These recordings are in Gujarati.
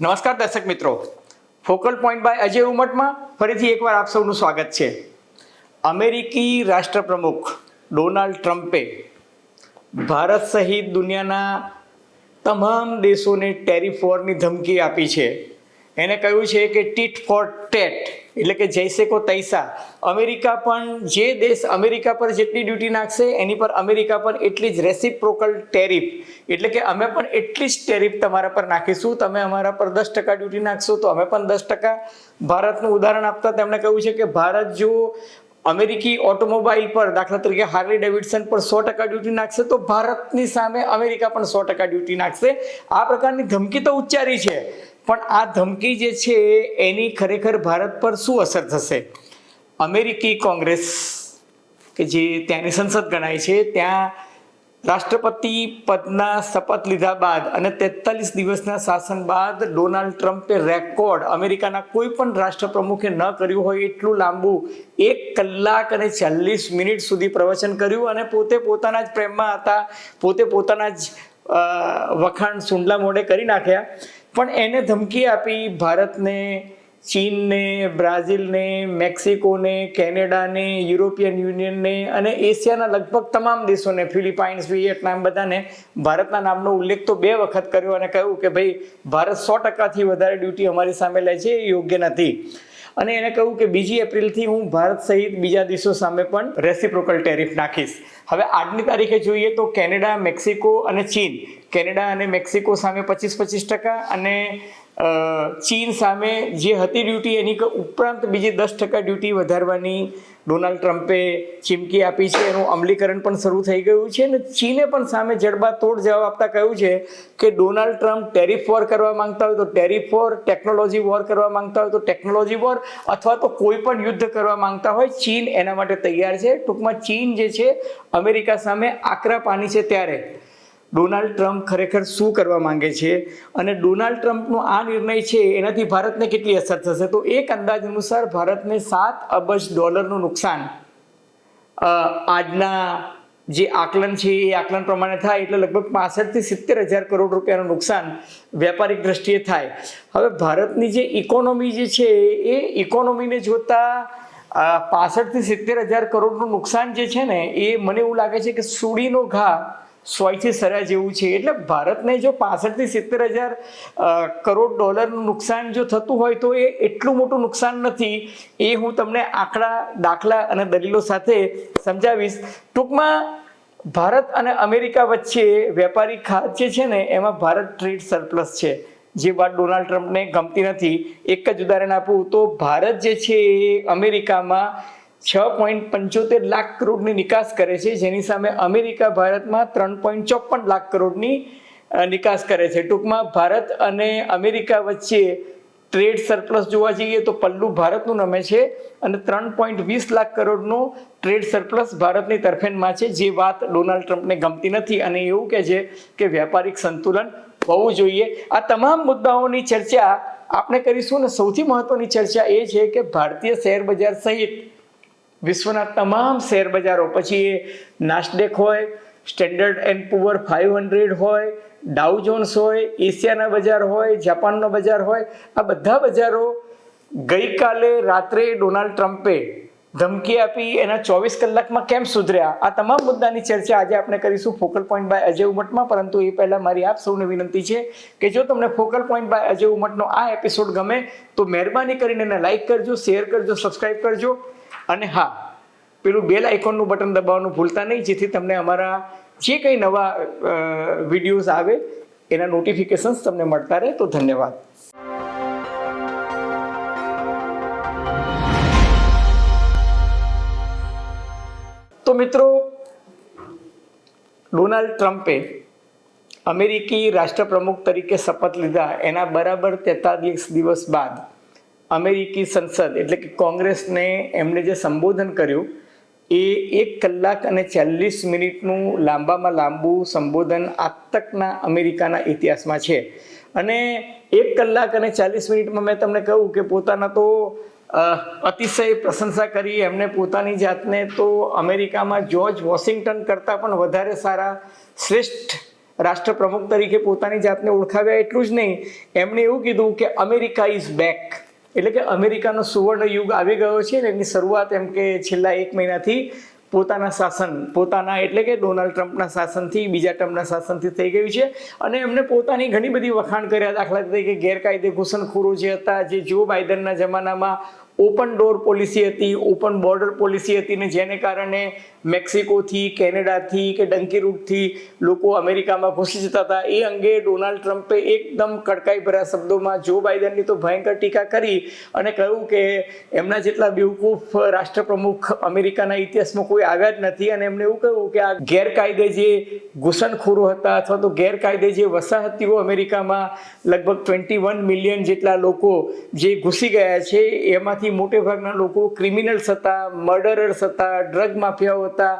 નમસ્કાર દર્શક મિત્રો. ફોકલ પોઈન્ટ બાય અજય ઉમટમાં ફરીથી એકવાર આપ સૌનું સ્વાગત છે. અમેરિકી રાષ્ટ્રપ્રમુખ ડોનાલ્ડ ટ્રમ્પે ભારત સહિત દુનિયાના તમામ દેશોને ટેરિફ વોરની ધમકી આપી છે. એને કહ્યું છે કે ટીટ ફોર ટેટ એટલે કે જૈસે કો તૈસા. અમેરિકા પણ જે દેશ અમેરિકા પર જેટલી ડ્યુટી નાખશે, એની પર અમેરિકા પણ એટલી જ રેસિપ્રોકલ ટેરિફ એટલે કે અમે પણ એટલી જ ટેરિફ તમારા પર નાખીશું. તમે અમારા પર દસ ટકા ડ્યુટી નાખશો તો અમે પણ દસ ટકા. ભારતનું ઉદાહરણ આપતા તેમણે કહ્યું છે કે ભારત જો અમેરિકી ઓટોમોબાઈલ પર, દાખલા તરીકે હાર્લી ડેવિડસન પર સો ટકા ડ્યુટી નાખશે, તો ભારતની સામે અમેરિકા પણ સો ટકા ડ્યુટી નાખશે. આ પ્રકારની ધમકી તો ઉચ્ચારી છે. પણ આ ધમકી જે છે, એની ખરેખર ભારત પર શું અસર થશે? અમેરિકી કોંગ્રેસ કે જે ત્યાંની સંસદ ગણાય છે, ત્યાં રાષ્ટ્રપતિ પદના શપથ લીધા બાદ અને તેતાલીસ દિવસના શાસન બાદ ડોનાલ્ડ ટ્રમ્પે રેકોર્ડ અમેરિકાના કોઈ પણ રાષ્ટ્રપ્રમુખે ન કર્યું હોય એટલું લાંબુ એક કલાક અને ચાલીસ મિનિટ સુધી પ્રવચન કર્યું અને પોતે પોતાના જ પ્રેમમાં હતા, પોતે પોતાના જ વખાણ સુંડલા મોઢે કરી નાખ્યા. પણ એને ધમકી આપી ભારતને, ચીનને, બ્રાઝિલને, મેક્સિકોને, કેનેડાને, યુરોપિયન યુનિયનને અને એશિયાના લગભગ તમામ દેશોને, ફિલિપાઇન્સ વિયેટનામ બધાને ભારતના નામનો ઉલ્લેખ તો બે વખત કર્યો અને કહ્યું કે ભાઈ, ભારત સો ટકાથી વધારે ડ્યુટી અમારી સામે લે છે, એ યોગ્ય નથી. અને એને કહ્યું કે બીજી એપ્રિલથી હું ભારત સહિત બીજા દેશો સામે પણ રેસિપ્રોકલ ટેરિફ નાખીશ. હવે આજની તારીખે જોઈએ તો કેનેડા, મેક્સિકો અને ચીન. કેનેડા અને મેક્સિકો સામે પચીસ પચીસ ટકા અને ચીન સામે જે હતી ડ્યુટી એની ઉપરાંત બીજી દસ ટકા ડ્યુટી વધારવાની ડોનાલ્ડ ટ્રમ્પે ચીમકી આપી છે, એનું અમલીકરણ પણ શરૂ થઈ ગયું છે અને ચીને પણ સામે જડબાતોડ જવાબ આપતા કહ્યું છે કે ડોનાલ્ડ ટ્રમ્પ ટેરિફ વોર કરવા માંગતા હોય તો ટેરિફ વોર, ટેકનોલોજી વોર કરવા માંગતા હોય તો ટેકનોલોજી વોર અથવા તો કોઈ પણ યુદ્ધ કરવા માંગતા હોય, ચીન એના માટે તૈયાર છે. ટૂંકમાં ચીન જે છે, અમેરિકા સામે આકરા પાની છે ત્યારે. ડોનાલ્ડ ટ્રમ્પ ખરેખર શું કરવા માંગે છે? અને ડોનાલ્ડ ટ્રમ્પનો આ નિર્ણય છે, એનાથી ભારતને કેટલી અસર થશે? તો એક અંદાજ અનુસાર ભારતને સાત અબજ ડોલરનું નુકસાન આજના જે આકલન છે, એ આકલન પ્રમાણે થાય એટલે લગભગ પાસઠથી સિત્તેર હજાર કરોડ રૂપિયાનું નુકસાન વ્યાપારિક દ્રષ્ટિએ થાય. હવે ભારતની જે ઇકોનોમી જે છે, એ ઇકોનોમીને જોતા પાસઠથી સિત્તેર હજાર કરોડનું નુકસાન જે છે ને, એ મને એવું લાગે છે કે સુડીનો ઘા સોયથી સર્યા જેવું છે. એટલે ભારતને જો પાસઠથી સિત્તેર હજાર કરોડ ડોલરનું નુકસાન જો થતું હોય તો એ એટલું મોટું નુકસાન નથી. એ હું તમને આંકડા, દાખલા અને દલીલો સાથે સમજાવીશ. ટૂંકમાં, ભારત અને અમેરિકા વચ્ચે વેપારી ખાત જે છે ને, એમાં ભારત ટ્રેડ સરપ્લસ છે. જે વાત ડોનાલ્ડ ટ્રમ્પને ગમતી નથી. એક જ ઉદાહરણ આપું તો ભારત જે છે એ અમેરિકામાં છ પોઈન્ટ પંચોતેર લાખ કરોડની નિકાસ કરે છે. જેની સામે અમેરિકા, ભારતમાં ત્રણ પોઈન્ટ ચોપન લાખ કરોડની નિકાસ કરે છે. ટૂંકમાં ભારત અને અમેરિકા વચ્ચે ટ્રેડ સરપ્લસ જોવા જઈએ તો પલ્લું ભારતનું નમે છે અને ત્રણ પોઈન્ટ વીસ લાખ કરોડનું ટ્રેડ સરપ્લસ ભારતની તરફેણમાં છે. જે વાત ડોનાલ્ડ ટ્રમ્પને ગમતી નથી અને એવું કહે છે કે વ્યાપારિક સંતુલન હોવું જોઈએ. આ તમામ મુદ્દાઓની ચર્ચા આપણે કરીશું અને સૌથી મહત્વની ચર્ચા એ છે કે ભારતીય શેર બજાર સહિત વિશ્વના તમામ શેર બજારો. પછી એ નાસ્ડેક હોય, standard and poor five hundred હોય, ડાઉ જોન્સ હોય, એશિયાના બજાર હોય, જાપાનનો બજાર હોય, આ બધા બજારો ગઈકાલે રાત્રે ડોનાલ્ડ ટ્રમ્પે ધમકી આપી, એના ચોવીસ કલાકમાં કેમ સુધર્યા? આ તમામ મુદ્દાની ચર્ચા આજે આપણે કરીશું ફોકલ પોઈન્ટ બાય અજય ઉમટમાં, પરંતુ એ પહેલા મારી આપ સૌને વિનંતી છે કે જો તમને ફોકલ પોઈન્ટ બાય અજય ઉમટનો આ એપિસોડ ગમે, તો મહેરબાની કરીને એને લાઇક કરજો, શેર કરજો સબસ્ક્રાઈબ કરજો. અને હા, પેલું બેલ આઇકોનનું બટન દબાવવાનું ભૂલતા નહીં, જેથી તમને અમારા જે કંઈ નવા વિડીયોઝ આવે, એના નોટિફિકેશન્સ તમને મળતા રહે. તો ધન્યવાદ. તો મિત્રો, ડોનાલ્ડ ટ્રમ્પે અમેરિકી રાષ્ટ્રપ્રમુખ તરીકે શપથ લીધા એના બરાબર તેતાલીસ દિવસ બાદ. અમેરિકી સંસદ એટલે કે કોંગ્રેસને એમણે જે સંબોધન કર્યું, એ એક કલાક અને ચાલીસ મિનિટનું લાંબામાં લાંબુ સંબોધન આજ તકના અમેરિકાના ઇતિહાસમાં છે. અને એક કલાક અને ચાલીસ મિનિટમાં મેં તમને કહ્યું કે પોતાના તો અતિશય પ્રશંસા કરી, એમને પોતાની જાતને તો અમેરિકામાં જ્યોર્જ વોશિંગ્ટન કરતાં પણ વધારે સારા શ્રેષ્ઠ રાષ્ટ્રપ્રમુખ તરીકે પોતાની જાતને ઓળખાવ્યા એટલું જ નહીં. એમણે એવું કીધું કે અમેરિકા ઇઝ બેક. એટલે કે અમેરિકાનો સુવર્ણ યુગ આવી ગયો છે ને એની શરૂઆત એમ કે છેલ્લા એક મહિનાથી પોતાના શાસન, પોતાના એટલે કે ડોનાલ્ડ ટ્રમ્પના શાસનથી, બીજા ટ્રમ્પના શાસનથી થઈ ગયું છે. અને એમને પોતાની ઘણી બધી વખાણ કર્યા દાખલા તરીકે ગેરકાયદે ઘૂસણખોરો જે હતા, જે જો બાઇડનના જમાનામાં ઓપન ડોર પોલિસી હતી, ઓપન બોર્ડર પોલિસી હતી ને જેને કારણે મેક્સિકોથી, કેનેડાથી કે ડંકી રૂટથી લોકો અમેરિકામાં ઘૂસી જતા હતા. એ અંગે ડોનાલ્ડ ટ્રમ્પે એકદમ કડકાઈ ભર્યા શબ્દોમાં જો બાઇડનની તો ભયંકર ટીકા કરી અને કહ્યું કે એમના જેટલા બેવકૂફ રાષ્ટ્રપ્રમુખ અમેરિકાના ઇતિહાસમાં કોઈ આવ્યા જ નથી અને એમણે એવું કહ્યું કે આ ગેરકાયદે જે ઘૂસણખોરો હતા અથવા તો ગેરકાયદે જે વસાહતીઓ અમેરિકામાં લગભગ ટ્વેન્ટી વન મિલિયન જેટલા લોકો જે ઘૂસી ગયા છે, એમાંથી મોટે ભાગના લોકો ક્રિમિનલ્સ હતા મર્ડરર્સ હતા ડ્રગ માફિયાઓ હતા,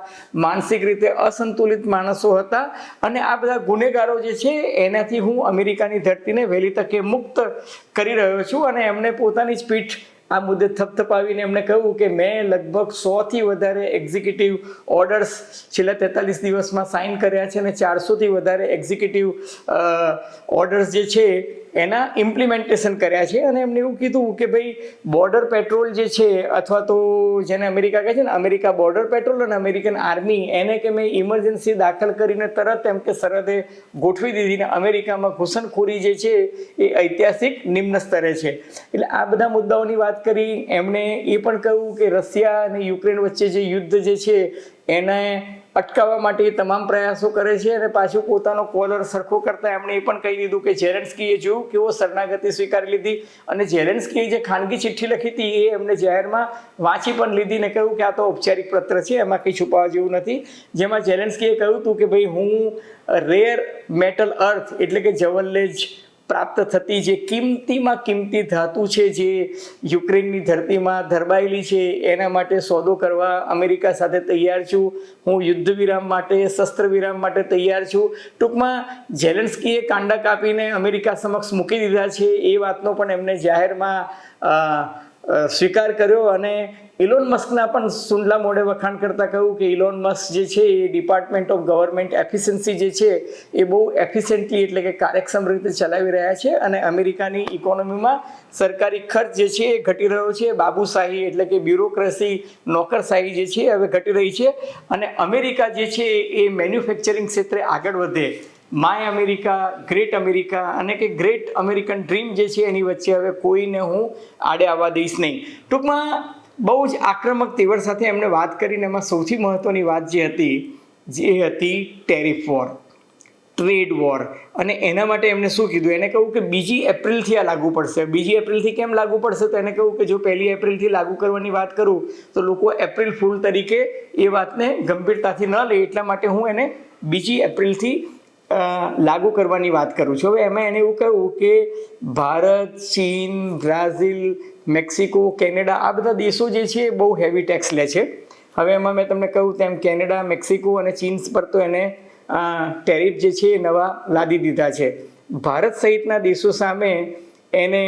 માનસિક રીતે અસંતુલિત માણસો હતા. અને આ બધા ગુનેગારો જે છે, એનાથી હું અમેરિકાની ધરતીને વહેલી તકે મુક્ત કરી રહ્યો છું અને એમણે પોતાની જ પીઠ આ મુદ્દે થપથપાવીને એમણે કહ્યું કે મેં લગભગ સોથી વધારે એક્ઝિક્યુટિવ ઓર્ડર્સ છેલ્લા તેતાલીસ દિવસમાં સાઇન કર્યા છે અને ચારસોથી વધારે એક્ઝિક્યુટિવ ઓર્ડર્સ જે છે એના ઇમ્પ્લિમેન્ટેશન કર્યા છે અને એમને એવું કીધું કે ભાઈ બોર્ડર પેટ્રોલ જે છે, અથવા તો જેને અમેરિકા કહે છે ને, અમેરિકા બોર્ડર પેટ્રોલ અને અમેરિકન આર્મી એને કે મેં ઇમરજન્સી દાખલ કરીને તરત એમ કે સરહદે ગોઠવી દીધી ને અમેરિકામાં ઘૂસણખોરી જે છે એ ઐતિહાસિક નિમ્ન સ્તરે છે. એટલે આ બધા મુદ્દાઓની વાત કરી, એમણે એ પણ કહ્યું કે રશિયા અને યુક્રેન વચ્ચે જે યુદ્ધ જે છે, એને અટકાવવા માટે તમામ પ્રયાસો કરે છે અને પાછું પોતાનો કોલર સરખો કરતા એમણે એ પણ કહી દીધું કે ઝેલેન્સ્કીએ જોયું કેવો શરણાગતિ સ્વીકારી લીધી અને ઝેલેન્સ્કીએ જે ખાનગી ચિઠ્ઠી લખી હતી એ એમને જાહેરમાં વાંચી પણ લીધી ને કહ્યું કે આ તો ઔપચારિક પત્ર છે, એમાં કંઈ છુપાવવા જેવું નથી. જેમાં ઝેલેન્સ્કીએ કહ્યું હતું કે ભાઈ, હું રેર મેટલ અર્થ એટલે કે જવલ્લેજ પ્રાપ્ત થતી જે કિંમતીમાં કિંમતી ધાતુ છે, જે યુક્રેનની ધરતીમાં ધરબાયેલી છે, એના માટે સોદો કરવા અમેરિકા સાથે તૈયાર છું. હું યુદ્ધ વિરામ માટે શસ્ત્ર વિરામ માટે તૈયાર છું. ટૂંકમાં, ઝેલેન્સ્કીએ કાંડા કાપીને અમેરિકા સમક્ષ મૂકી દીધા છે. એ વાતનો પણ એમને જાહેરમાં સ્વીકાર કર્યો અને ઇલોન મસ્કના પણ સુંડલા મોડે વખાણ કરતાં કહ્યું કે ઇલોન મસ્ક જે છે એ ડિપાર્ટમેન્ટ ઓફ ગવર્મેન્ટ એફિશિયન્સી જે છે એ બહુ એફિશિયન્ટલી એટલે કે કાર્યક્ષમ રીતે ચલાવી રહ્યા છે અને અમેરિકાની ઇકોનોમીમાં સરકારી ખર્ચ જે છે એ ઘટી રહ્યો છે. બાબુશાહી એટલે કે બ્યુરોક્રેસી નોકરશાહી જે છે હવે ઘટી રહી છે અને અમેરિકા જે છે એ મેન્યુફેક્ચરિંગ ક્ષેત્રે આગળ વધે. માય અમેરિકા ગ્રેટ અમેરિકા અને કે ગ્રેટ અમેરિકન ડ્રીમ જે છે એની વચ્ચે હવે કોઈને હું આડે આવવા દઈશ નહીં. ટૂંકમાં બહુ જ આક્રમક તેવર સાથે એમણે વાત કરીને એમાં સૌથી મહત્ત્વની વાત જે હતી જે હતી ટેરિફ વોર ટ્રેડ વોર અને એના માટે એમને શું કીધું? એને કહ્યું કે બીજી એપ્રિલથી આ લાગુ પડશે. બીજી એપ્રિલથી કેમ લાગુ પડશે તો એને કહ્યું કે જો પહેલી એપ્રિલથી લાગુ કરવાની વાત કરું, તો લોકો એપ્રિલ ફૂલ તરીકે એ વાતને ગંભીરતાથી ન લે. એટલા માટે હું એને બીજી એપ્રિલથી લાગુ કરવાની વાત કરું છું. હવે એમાં એને એવું કહ્યું કે ભારત, ચીન, બ્રાઝિલ, મેક્સિકો, કેનેડા આ બધા દેશો જે છે એ બહુ હેવી ટેક્સ લે છે. હવે એમાં મેં તમને કહ્યું તેમ કેનેડા, મેક્સિકો અને ચીન પર તો એને ટેરિફ જે છે એ નવા લાદી દીધા છે. ભારત સહિતના દેશો સામે એને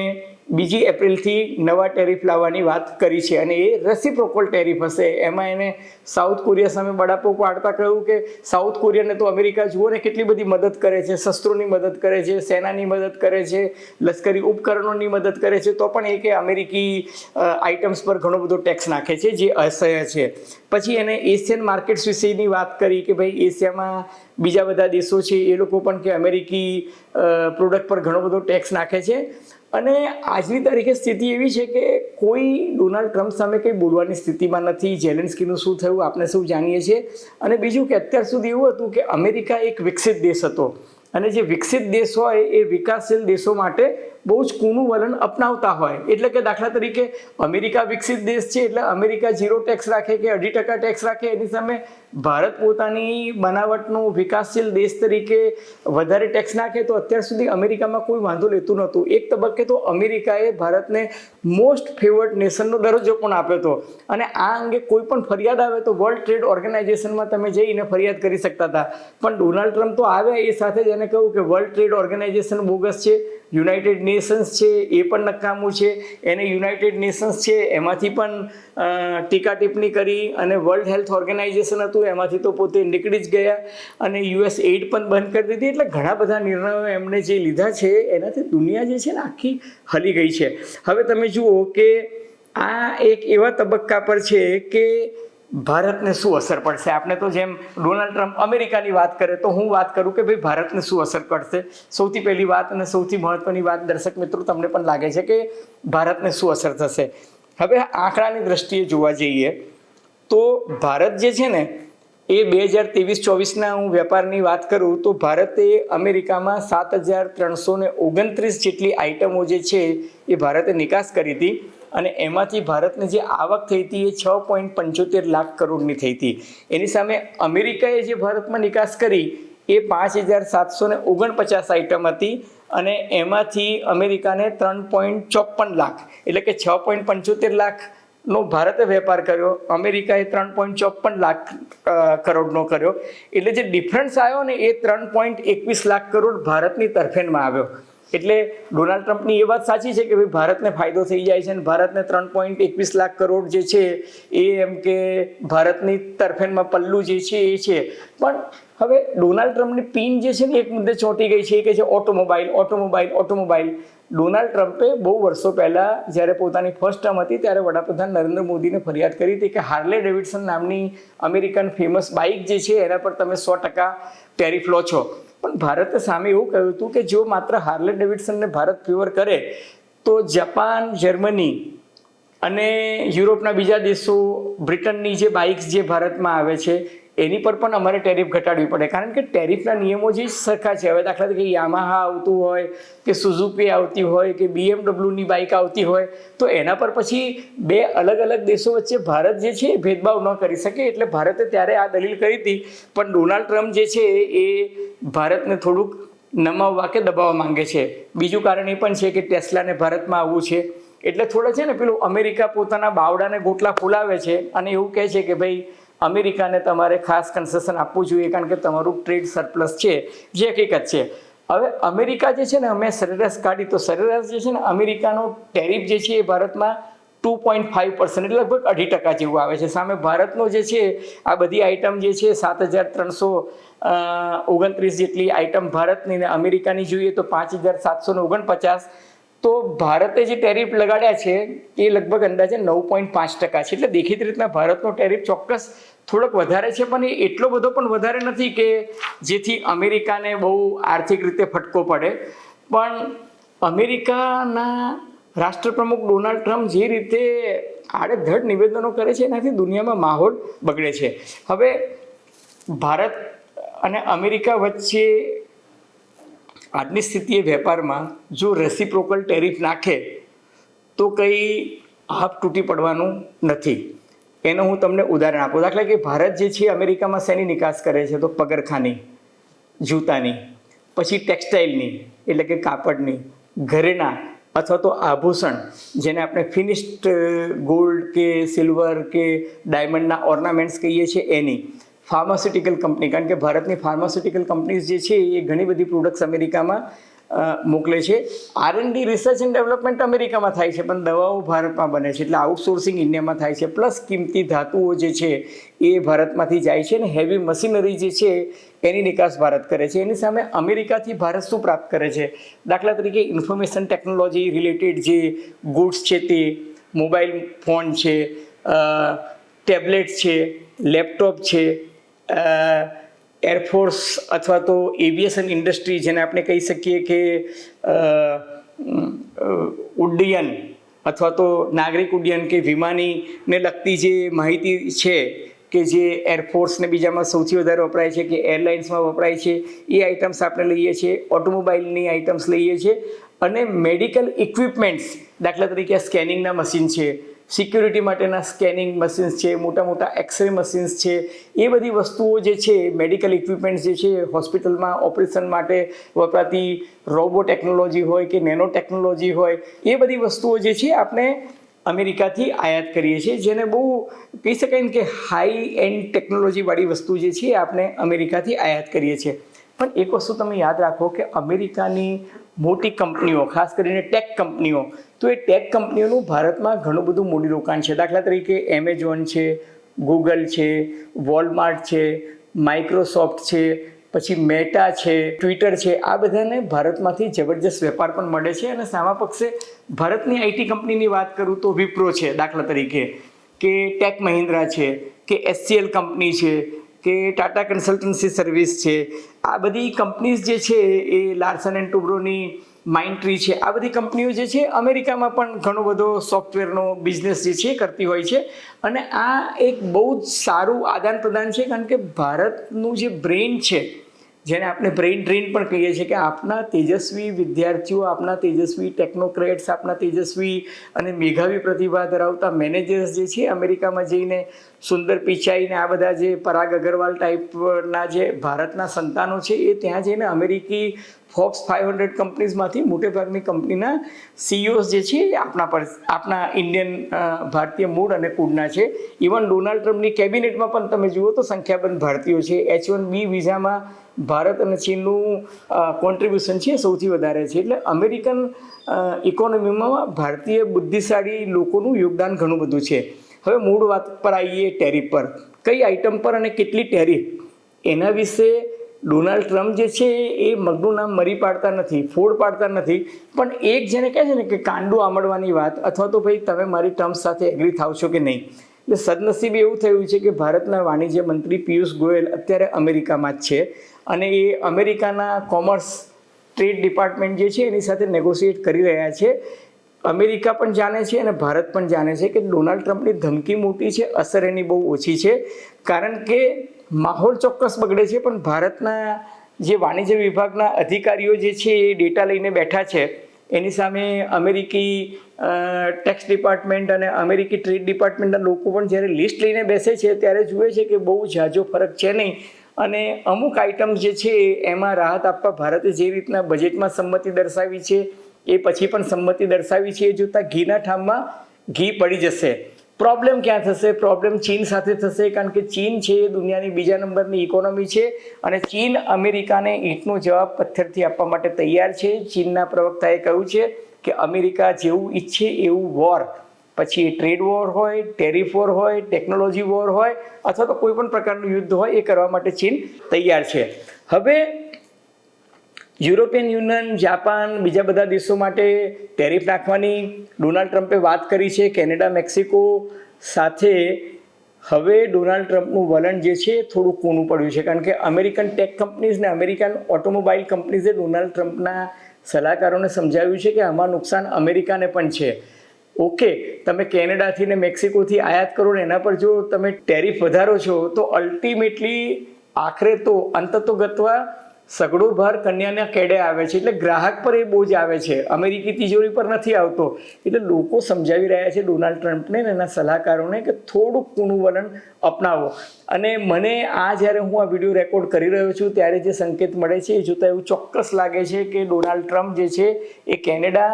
બીજી એપ્રિલથી નવા ટેરિફ લાવવાની વાત કરી છે અને એ રેસિપ્રોકલ ટેરિફ હશે. એમાં એને સાઉથ કોરિયા સામે બળાપો પાડતા કહ્યું કે સાઉથ કોરિયાને તો અમેરિકા જુઓ ને કેટલી બધી મદદ કરે છે, શસ્ત્રોની મદદ કરે છે, સેનાની મદદ કરે છે, લશ્કરી ઉપકરણોની મદદ કરે છે. તો પણ એ કે અમેરિકી આઇટમ્સ પર ઘણો બધો ટેક્સ નાખે છે, જે અસહ્ય છે. પછી એને એશિયન માર્કેટ્સ વિશેની વાત કરી કે ભાઈ એશિયામાં બીજા બધા દેશો છે, એ લોકો પણ કે અમેરિકી પ્રોડક્ટ પર ઘણો બધો ટેક્સ નાખે છે. અને આજની તારીખે સ્થિતિ એવી છે કે કોઈ ડોનાલ્ડ ટ્રમ્પ સામે કંઈ બોલવાની સ્થિતિમાં નથી. જેલેન્સ્કીનું શું થયું આપણે સૌ જાણીએ છીએ. અને બીજું કે અત્યાર સુધી એવું હતું કે અમેરિકા એક વિકસિત દેશ હતો. અને જે વિકસિત દેશ હોય એ વિકાસશીલ દેશો માટે બહુ જ કૂનું વલણ અપનાવતા હોય. એટલે કે દાખલા તરીકે અમેરિકા વિકસિત દેશ છે, એટલે અમેરિકા ઝીરો ટેક્સ રાખે કે અઢી ટકા ટેક્સ રાખે, એની સામે ભારત પોતાની બનાવટનો વિકાસશીલ દેશ તરીકે વધારે ટેક્સ નાખે, તો અત્યાર સુધી અમેરિકામાં કોઈ વાંધો લેતું નહોતું. એક તબક્કે તો અમેરિકાએ ભારતને મોસ્ટ ફેવર્ડ નેશનનો દરજ્જો પણ આપ્યો હતો. અને આ અંગે કોઈ પણ ફરિયાદ આવે તો વર્લ્ડ ટ્રેડ ઓર્ગેનાઇઝેશનમાં તમે જઈને ફરિયાદ કરી શકતા હતા. પણ ડોનાલ્ડ ટ્રમ્પ તો આવ્યા એ સાથે જ એને કહ્યું કે વર્લ્ડ ટ્રેડ ઓર્ગેનાઇઝેશન બોગસ છે યુનાઇટેડ નેશન્સ છે, એ પણ નકામું છે. એને યુનાઇટેડ નેશન્સ છે, એમાંથી પણ ટીકા ટિપ્પણી કરી અને વર્લ્ડ હેલ્થ ઓર્ગેનાઇઝેશન હતું, એમાંથી તો પોતે નીકળી જ ગયા અને યુએસ એઇડ પણ બંધ કરી દીધી. એટલે ઘણા બધા નિર્ણયો એમણે જે લીધા છે, એનાથી દુનિયા જે છે ને આખી હલી ગઈ છે. હવે તમે જુઓ કે આ એક એવા તબક્કા પર છે કે ભારતને શું અસર પડશે? આપણે તો જેમ ડોનાલ્ડ ટ્રમ્પ અમેરિકાની વાત કરે, તો હું વાત કરું કે ભાઈ ભારતને શું અસર પડશે સૌથી પહેલી વાત અને સૌથી મહત્વની વાત દર્શક મિત્રો તમને પણ લાગે છે કે ભારતને શું અસર થશે? હવે આંકડાની દ્રષ્ટિએ જોવા જઈએ, તો ભારત જે છે ને, એ બે હજાર ત્રેવીસ ચોવીસના હું વેપારની વાત કરું, તો ભારતે અમેરિકામાં સાત હજાર ત્રણસો ઓગણત્રીસ જેટલી આઇટમો જે છે, એ ભારતે નિકાસ કરી હતી. અને એમાંથી ભારતને જે આવક થઈ હતી એ છ પોઈન્ટ પંચોતેર લાખ કરોડની થઈ હતી. એની સામે અમેરિકાએ જે ભારતમાં નિકાસ કરી એ પાંચ હજાર સાતસો ને ઓગણપચાસ આઇટમ હતી અને એમાંથી અમેરિકાને ત્રણ પોઈન્ટ ચોપન લાખ, એટલે કે છ પોઈન્ટ પંચોતેર લાખનો ભારતે વેપાર કર્યો, અમેરિકાએ ત્રણ પોઈન્ટ ચોપન લાખ કરોડનો કર્યો. એટલે જે ડિફરન્સ આવ્યો ને એ ત્રણ પોઈન્ટ એકવીસ લાખ કરોડ ભારતની તરફેણમાં આવ્યો. એટલે ડોનાલ્ડ ટ્રમ્પની એ વાત સાચી છે કે ભાઈ ભારતને ફાયદો થઈ જાય છે અને ભારતને ત્રણ પોઈન્ટ એકવીસ લાખ કરોડ જે છે એ એમ કે ભારતની તરફેણમાં પલ્લું જે છે એ છે. પણ હવે ડોનાલ્ડ ટ્રમ્પની પિન જે છે ને એક મુદ્દે ચોંટી ગઈ છે કે છે ઓટોમોબાઈલ ઓટોમોબાઈલ ઓટોમોબાઈલ. ડોનાલ્ડ ટ્રમ્પે બહુ વર્ષો પહેલાં જ્યારે પોતાની ફર્સ્ટ ટર્મ હતી ત્યારે વડાપ્રધાન નરેન્દ્ર મોદીને ફરિયાદ કરી હતી કે હાર્લે ડેવિડસન નામની અમેરિકન ફેમસ બાઇક જે છે એના પર તમે સો ટકા ટેરિફ લો છો. પણ ભારતે સામે એવું કહ્યું હતું કે જો માત્ર હાર્લે ડેવિડસનને ભારત ફેવર કરે, તો જાપાન, જર્મની અને યુરોપના બીજા દેશો, બ્રિટનની જે બાઇક્સ જે ભારતમાં આવે છે એની પર પણ અમારે ટેરિફ ઘટાડવી પડે. કારણ કે ટેરિફના નિયમો જે સરખા છે. હવે દાખલા તરીકે યામાહા આવતું હોય કે સુઝુકી આવતી હોય કે બીએમડબ્લ્યુની બાઇક આવતી હોય, તો એના પર પછી બે અલગ અલગ દેશો વચ્ચે ભારત જે છે એ ભેદભાવ ન કરી શકે. એટલે ભારતે ત્યારે આ દલીલ કરી હતી. પણ ડોનાલ્ડ ટ્રમ્પ જે છે એ ભારતને થોડુંક નમાવવા કે દબાવવા માંગે છે. બીજું કારણ એ પણ છે કે ટેસ્લાને ભારતમાં આવવું છે. એટલે થોડા છે ને, પેલું અમેરિકા પોતાના બાવડાને ગોટલા ફૂલાવે છે અને એવું કહે છે કે ભાઈ અમેરિકાને તમારે ખાસ કન્સેશન આપવું જોઈએ કારણ કે તમારું ટ્રેડ સરપ્લસ છે, જે હકીકત છે. હવે અમેરિકા જે છે ને, અમે સરેરાશ કાઢી. તો સરેરાશ જે છે ને, અમેરિકાનો ટેરિફ જે છે એ ભારતમાં ટુ પોઈન્ટ ફાઇવ પર્સન્ટ એટલે લગભગ અઢી ટકા જેવું આવે છે. સામે ભારતનો જે છે, આ બધી આઇટમ જે છે, સાત હજાર ત્રણસો ઓગણત્રીસ જેટલી આઇટમ ભારતની ને અમેરિકાની જોઈએ તો પાંચ હજાર સાતસો ને ઓગણપચાસ તો ભારતે જે ટેરિફ લગાડ્યા છે, એ લગભગ અંદાજે નવ પોઈન્ટ પાંચ ટકા છે. એટલે દેખીતી રીતના ભારતનો ટેરિફ ચોક્કસ થોડોક વધારે છે, પણ એ એટલો બધો પણ વધારે નથી કે જેથી અમેરિકાને બહુ આર્થિક રીતે ફટકો પડે. પણ અમેરિકાના રાષ્ટ્રપ્રમુખ ડોનાલ્ડ ટ્રમ્પ જે રીતે આડેધડ નિવેદનો કરે છે, એનાથી દુનિયામાં માહોલ બગડે છે. હવે ભારત અને અમેરિકા વચ્ચે આજની સ્થિતિએ વેપારમાં જો રેસિપ્રોકલ ટેરિફ નાખે, તો કંઈ હાફ તૂટી પડવાનું નથી. એનું હું તમને ઉદાહરણ આપું. દાખલા કે ભારત જે છે, અમેરિકામાં શેની નિકાસ કરે છે? તો પગરખાની, જૂતાની, પછી ટેક્સટાઇલની એટલે કે કાપડની, ઘરેના અથવા તો આભૂષણ, જેને આપણે ફિનિશ્ડ ગોલ્ડ કે સિલ્વર કે ડાયમંડના ઓર્નામેન્ટ્સ કહીએ છીએ, એની. ફાર્માસ્યુટિકલ કંપની કારણ કે ભારતની ફાર્માસ્યુટિકલ કંપનીઝ જે છે, એ ઘણી બધી પ્રોડક્ટ્સ અમેરિકામાં મોકલે છે. R and D research and development અમેરિકામાં થાય છે, પણ દવાઓ ભારતમાં બને છે. એટલે આઉટસોર્સિંગ ઇન્ડિયામાં થાય છે. પ્લસ કિંમતી ધાતુઓ જે છે, એ ભારતમાંથી જાય છે અને હેવી મશીનરી જે છે, એની નિકાસ ભારત કરે છે. એની સામે અમેરિકાથી ભારત શું પ્રાપ્ત કરે છે? દાખલા તરીકે ઇન્ફોર્મેશન ટેકનોલોજી રિલેટેડ જે ગુડ્સ છે તે મોબાઈલ ફોન છે ટેબ્લેટ છે લેપટોપ છે એરફોર્સ અથવા તો એવિએશન ઇન્ડસ્ટ્રી જેને આપણે કહી શકીએ કે ઉડ્ડયન અથવા તો નાગરિક ઉડ્ડયન કે વિમાનીને લગતી જે માહિતી છે કે જે એરફોર્સને બીજામાં સૌથી વધારે વપરાય છે કે એરલાઇન્સમાં વપરાય છે, એ આઇટમ્સ આપણે લઈએ છીએ ઓટોમોબાઈલની આઇટમ્સ લઈએ છીએ અને મેડિકલ ઇક્વિપમેન્ટ્સ દાખલા તરીકે સ્કેનિંગના મશીન છે. સિક્યુરિટી માટેના સ્કેનિંગ મશીન્સ છે, મોટા મોટા એક્સરે મશીન્સ છે, એ બધી વસ્તુઓ જે છે, મેડિકલ ઇક્વિપમેન્ટ્સ જે છે, હોસ્પિટલમાં ઓપરેશન માટે વપરાતી રોબો ટેકનોલોજી હોય કે નેનો ટેકનોલોજી હોય, એ બધી વસ્તુઓ જે છે, આપણે અમેરિકાથી આયાત કરીએ છીએ, જેને બહુ કહી શકાય ને કે હાઈ એન્ડ ટેકનોલોજીવાળી વસ્તુ જે છે, આપણે અમેરિકાથી આયાત કરીએ છીએ. પણ એક વસ્તુ તમે યાદ રાખો કે અમેરિકાની મોટી કંપનીઓ, ખાસ કરીને ટેક કંપનીઓ. તો એ ટેક કંપનીઓનું ભારતમાં ઘણું બધું મૂડીરોકાણ છે. દાખલા તરીકે એમેઝોન છે ગૂગલ છે વોલમાર્ટ છે માઇક્રોસોફ્ટ છે, પછી મેટા છે ટ્વિટર છે. આ બધાને ભારતમાંથી જબરજસ્ત વેપાર પણ મળે છે અને સામા પક્ષે ભારતની આઈટી કંપનીની વાત કરું તો વિપ્રો છે, દાખલા તરીકે. કે ટેક મહિન્દ્રા છે, કે એસસીએલ કંપની છે કે ટાટા કન્સલ્ટન્સી સર્વિસ છે. આ બધી કંપનીઝ જે છે એ લાર્સન એન્ડ ટુબ્રોની માઇન્ટ્રી છે. આ બધી કંપનીઓ જે છે અમેરિકામાં પણ ઘણો બધો સોફ્ટવેરનો બિઝનેસ જે છે કરતી હોય છે. અને આ એક બહુ જ સારું આદાન પ્રદાન છે કારણ કે ભારતનું જે બ્રેઇન છે જેને આપણે બ્રેઇન ડ્રેન પણ કહીએ છીએ કે આપના તેજસ્વી વિદ્યાર્થીઓ, આપના તેજસ્વી ટેકનોક્રેટ્સ, આપના તેજસ્વી અને મેઘાવી પ્રતિભા ધરાવતા મેનેજર્સ જે છે અમેરિકામાં જઈને સુંદર પિચાઈને આ બધા જે પરાગ અગરવાલ ટાઈપના જે ભારતના સંતાનો છે એ ત્યાં જઈને અમેરિકી ફોક્સ ફાઇવ હંડ્રેડ કંપનીઝમાંથી મોટેભાગની કંપનીના સીઈઓઝ જે છે એ આપણા પર આપણા ઇન્ડિયન ભારતીય મૂળ અને કુળના છે. ઇવન ડોનાલ્ડ ટ્રમ્પની કેબિનેટમાં પણ તમે જુઓ તો સંખ્યાબંધ ભારતીયો છે. એચ વન બી વિઝામાં ભારત અને ચીનનું કોન્ટ્રીબ્યુશન છે સૌથી વધારે છે. એટલે અમેરિકન ઇકોનોમીમાં ભારતીય બુદ્ધિશાળી લોકોનું યોગદાન ઘણું બધું છે. હવે મૂળ વાત પર આવીએ ટેરિફ પર. કઈ આઇટમ પર અને કેટલી ટેરિફ એના વિશે ડોનાલ્ડ ટ્રમ્પ જે છે એ મગનું નામ મરી પાડતા નથી, ફોડ પાડતા નથી. પણ એક જેને કહે છે ને કે કાંડું આમળવાની વાત, અથવા તો ભાઈ તમે મારી ટ્રમ્પ સાથે એગ્રી થાવ છો કે નહીં? એટલે સદનસીબે એવું થયું છે કે ભારતના વાણિજ્ય મંત્રી પિયુષ ગોયલ અત્યારે અમેરિકામાં જ છે અને એ અમેરિકાના કોમર્સ ટ્રેડ ડિપાર્ટમેન્ટ જે છે એની સાથે નેગોશિએટ કરી રહ્યા છે. અમેરિકા પણ જાણે છે અને ભારત પણ જાણે છે કે ડોનાલ્ડ ટ્રમ્પની ધમકી મોટી છે, અસર એની બહુ ઓછી છે. કારણ કે માહોલ ચોક્કસ બગડે છે, પણ ભારતના જે વાણિજ્ય વિભાગના અધિકારીઓ જે છે એ ડેટા લઈને બેઠા છે. એની સામે અમેરિકી ટેક્સ ડિપાર્ટમેન્ટ અને અમેરિકી ટ્રેડ ડિપાર્ટમેન્ટના લોકો પણ જ્યારે લિસ્ટ લઈને બેસે છે ત્યારે જુએ છે કે બહુ ઝાઝો ફરક છે નહીં. અને અમુક આઇટમ્સ જે છે એમાં રાહત આપવા ભારતે જે રીતના બજેટમાં સંમતિ દર્શાવી છે એ પછી પણ સંમતિ દર્શાવી છે એ જોતાં ઘીના ઠામમાં ઘી પડી જશે. પ્રોબ્લેમ ક્યાં થશે? પ્રોબ્લેમ ચીન સાથે થશે, કારણ કે ચીન છે એ દુનિયાની બીજા નંબરની ઇકોનોમી છે અને ચીન અમેરિકાને ઈંટનો જવાબ પથ્થરથી આપવા માટે તૈયાર છે. ચીનના પ્રવક્તાએ કહ્યું છે કે અમેરિકા જેવું ઈચ્છે એવું વોર પછી ટ્રેડ વોર હોય ટેરિફ વોર હોય ટેકનોલોજી વોર હોય અથવા તો કોઈ પણ પ્રકારનું યુદ્ધ હોય એ કરવા માટે ચીન તૈયાર છે. હવે યુરોપિયન યુનિયન, જાપાન, બીજા બધા દેશો માટે ટેરિફ નાખવાની ડોનાલ્ડ ટ્રમ્પે વાત કરી છે, કેનેડા, મેક્સિકો સાથે. હવે ડોનાલ્ડ ટ્રમ્પનું વલણ જે છે થોડું કોનું પડ્યું છે, કારણ કે અમેરિકન ટેક કંપનીઝ ને અમેરિકન ઓટોમોબાઈલ કંપનીઝે ડોનાલ્ડ ટ્રમ્પના સલાહકારોને સમજાવ્યું છે કે આમાં નુકસાન અમેરિકાને પણ છે. ઓકે, તમે કેનેડાથી ને મેક્સિકોથી આયાત કરો ને એના પર જો તમે ટેરિફ વધારો છો, તો અલ્ટિમેટલી આખરે તો અંત તો ગતવા સગડો ભાર કન્યાના કેડે આવે છે એટલે ગ્રાહક પર એ બોજ આવે છે. અમેરિકી તિજોરી પર નથી આવતો. એટલે લોકો સમજાવી રહ્યા છે ડોનાલ્ડ ટ્રમ્પને અને એના સલાહકારોને કે થોડુંક કૂણું વલણ અપનાવો. અને મને આ જ્યારે હું આ વીડિયો રેકોર્ડ કરી રહ્યો છું, ત્યારે જે સંકેત મળે છે એ જોતાં એવું ચોક્કસ લાગે છે કે ડોનાલ્ડ ટ્રમ્પ જે છે એ કેનેડા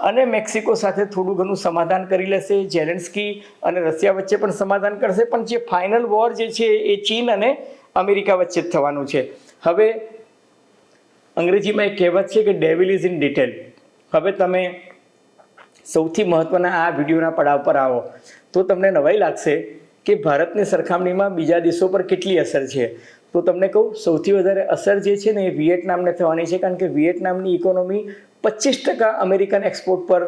અને મેક્સિકો સાથે થોડું ઘણું સમાધાન કરી લેશે. જેલેન્સ્કી અને રશિયા વચ્ચે પણ સમાધાન કરશે. પણ જે ફાઇનલ વોર જે છે એ ચીન અને અમેરિકા વચ્ચે જ થવાનું છે. હવે અંગ્રેજીમાં એક કહેવત છે કે ડેવિલ ઇઝ ઇન ડિટેલ હવે તમે સૌથી મહત્ત્વના આ વિડીયોના પડાવ પર આવો. તો તમને નવાઈ લાગશે કે ભારતની સરખામણીમાં બીજા દેશો પર કેટલી અસર છે. તો તમને કહું, સૌથી વધારે અસર જે છે ને એ વિયેટનામને થવાની છે, કારણ કે વિયેટનામની ઇકોનોમી પચીસ ટકા અમેરિકન એક્સપોર્ટ પર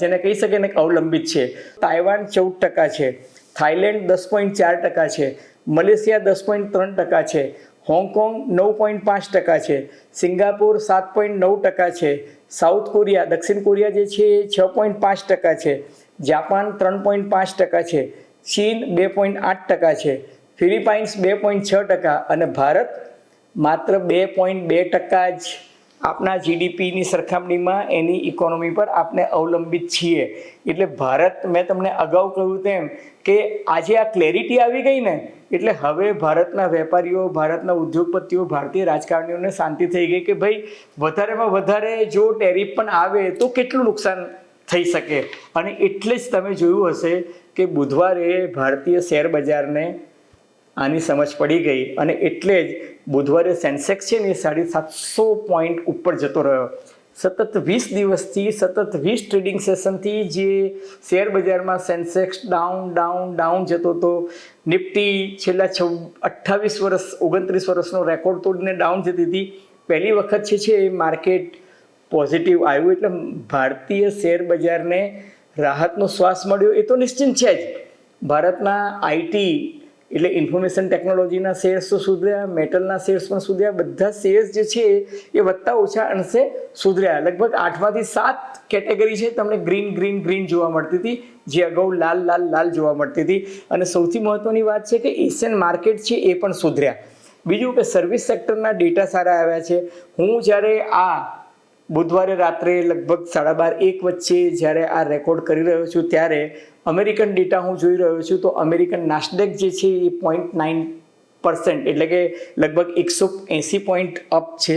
જેને કહી શકે ને અવલંબિત છે. તાઇવાન ચૌદ ટકા છે. થાઇલેન્ડ દસ પોઈન્ટ ચાર ટકા છે. મલેશિયા દસ પોઈન્ટ ત્રણ ટકા છે. હોંગકોંગ નવ પોઈન્ટ પાંચ ટકા છે, સિંગાપુર સાત પોઈન્ટ નવ ટકા છે, સાઉથ કોરિયા, દક્ષિણ કોરિયા જે છે એ છ પોઈન્ટ પાંચ ટકા છે, જાપાન ત્રણ પોઈન્ટ પાંચ ટકા છે, ચીન બે પોઈન્ટ આઠ ટકા છે, ફિલિપાઇન્સ બે પોઈન્ટ છ ટકા અને ભારત માત્ર બે પોઈન્ટ બે ટકા જ. આપણા જીડીપીની સરખામણીમાં એની ઇકોનોમી પર આપણે અવલંબિત છીએ. એટલે ભારત, મેં તમને અગાઉ કહ્યું તેમ કે આજે આ ક્લેરિટી આવી ગઈ ને, એટલે હવે ભારતના વેપારીઓ, ભારતના ઉદ્યોગપતિઓ, ભારતીય રાજકારણીઓને શાંતિ થઈ ગઈ કે ભાઈ વધારેમાં વધારે જો ટેરિફ પણ આવે તો કેટલું નુકસાન થઈ શકે? અને એટલે જ તમે જોયું હશે કે બુધવારે ભારતીય શેર બજારને આની સમજ પડી ગઈ અને એટલે જ બુધવારે સેન્સેક્સ છે ને એ સાડી સાતસો પોઈન્ટ ઉપર જતો રહ્યો. સતત વીસ દિવસથી, સતત વીસ ટ્રેડિંગ સેશનથી જે શેર બજારમાં સેન્સેક્સ ડાઉન ડાઉન ડાઉન જતો હતો. નિફ્ટી છેલ્લા છ અઠ્ઠાવીસ વર્ષ, ઓગણત્રીસ વર્ષનો રેકોર્ડ તોડીને ડાઉન જતી હતી. પહેલી વખત છે છે એ માર્કેટ પોઝિટિવ આવ્યું એટલે ભારતીય શેર બજારને રાહતનો શ્વાસ મળ્યો. એ તો નિશ્ચિત છે જ. ભારતના આઈટી એટલે ઇન્ફોર્મેશન ટેકનોલોજીના શેર્સ તો સુધર્યા મેટલના શેર્સ પણ સુધર્યા. બધા શેર્સ જે છે એ વધતા ઓછા અંશે સુધર્યા. લગભગ આઠમાંથી સાત કેટેગરી છે તમને ગ્રીન ગ્રીન ગ્રીન જોવા મળતી હતી, જે અગાઉ લાલ લાલ લાલ જોવા મળતી હતી. અને સૌથી મહત્ત્વની વાત છે કે એશિયન માર્કેટ છે એ પણ સુધર્યા. બીજું કે સર્વિસ સેક્ટરના ડેટા સારા આવ્યા છે. હું જ્યારે આ બુધવારે રાત્રે લગભગ સાડા બાર એક વચ્ચે જ્યારે આ રેકોર્ડ કરી રહ્યો છું, ત્યારે અમેરિકન ડેટા હું જોઈ રહ્યો છું તો અમેરિકન નાસ્ડેક જે છે એ પોઈન્ટ નાઇન પર્સન્ટ એટલે કે લગભગ એકસો એંસી પોઈન્ટ અપ છે.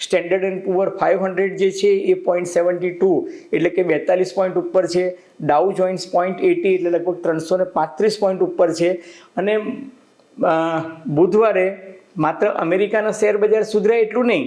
Standard and poor five hundred જે છે એ પોઈન્ટ સેવન્ટી ટુ એટલે કે બેતાલીસ પોઈન્ટ ઉપર છે. ડાઉ જોઇન્ટ્સ પોઈન્ટ એટી એટલે લગભગ ત્રણસો ને પાંત્રીસ પોઈન્ટ ઉપર છે. અને બુધવારે માત્ર અમેરિકાના શેર બજાર સુધરે એટલું નહીં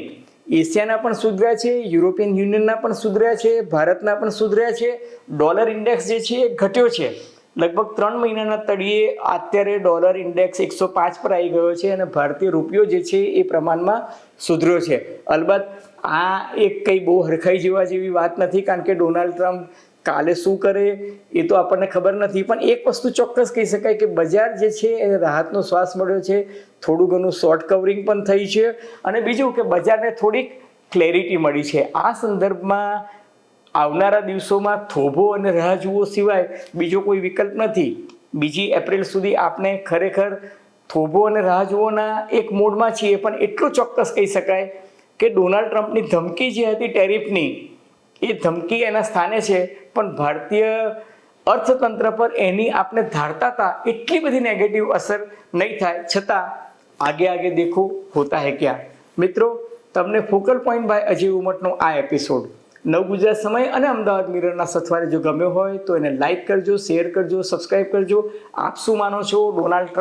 એશિયાના પણ સુધર્યા છે, યુરોપિયન યુનિયનના પણ સુધર્યા છે, ભારતના પણ સુધર્યા છે. ડોલર ઇન્ડેક્સ જે છે એ ઘટ્યો છે. લગભગ ત્રણ મહિનાના તળિયે અત્યારે ડોલર ઇન્ડેક્સ એકસો પાંચ પર આવી ગયો છે અને ભારતીય રૂપિયો જે છે એ પ્રમાણમાં સુધર્યો છે. અલબત્ત આ એક કંઈ બહુ હરખાઈ જેવા જેવી વાત નથી, કારણ કે ડોનાલ્ડ ટ્રમ્પ કાલે શું કરે એ તો આપણને ખબર નથી. પણ એક વસ્તુ ચોક્કસ કહી શકાય કે બજાર જે છે એ રાહતનો શ્વાસ મળ્યો છે, થોડું ઘણું શોર્ટ કવરિંગ પણ થઈ છે અને બીજું કે બજારને થોડીક ક્લેરિટી મળી છે. આ સંદર્ભમાં આવનારા દિવસોમાં થોભો અને રાહ જુઓ સિવાય બીજો કોઈ વિકલ્પ નથી. બીજી એપ્રિલ સુધી આપણે ખરેખર થોભો અને રાહ જુઓના એક મોડમાં છીએ. પણ એટલું ચોક્કસ કહી શકાય કે ડોનાલ્ડ ટ્રમ્પની ધમકી જે હતી ટેરિફની એ ધમકી એના સ્થાને છે, પણ ભારતીય અર્થતંત્ર પર એની આપણે ધારતા હતા એટલી બધી નેગેટિવ અસર નહીં થાય. છતાં આગે આગે દેખો હોતા હે ક્યાં? મિત્રો, તમને ફોકલ પોઈન્ટ બાય અજય ઉમટનો આ એપિસોડ નવ ગુજરાત સમય અને અમદાવાદ મિરરના સથવારે જો ગમ્યો હોય તો એને લાઈક કરજો શેર કરજો સબસ્ક્રાઈબ કરજો. આપ શું માનો છો? ડોનાલ્ડ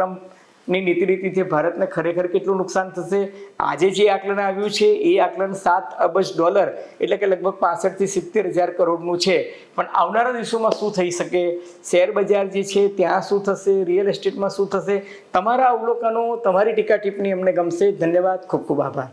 ટ્રમ્પની નીતિ રીતિથી ભારતને ખરેખર કેટલું નુકસાન થશે? આજે જે આકલન આવ્યું છે, એ આકલન સાત અબજ ડોલર, એટલે કે લગભગ પાસઠથી સિત્તેર હજાર કરોડનું છે. પણ આવનારા દિવસોમાં શું થઈ શકે? શેર બજાર જે છે, ત્યાં શું થશે? રિયલ એસ્ટેટમાં શું થશે? તમારા અવલોકનો, તમારી ટીકા ટિપ્પણી અમને ગમશે. ધન્યવાદ, ખૂબ ખૂબ આભાર.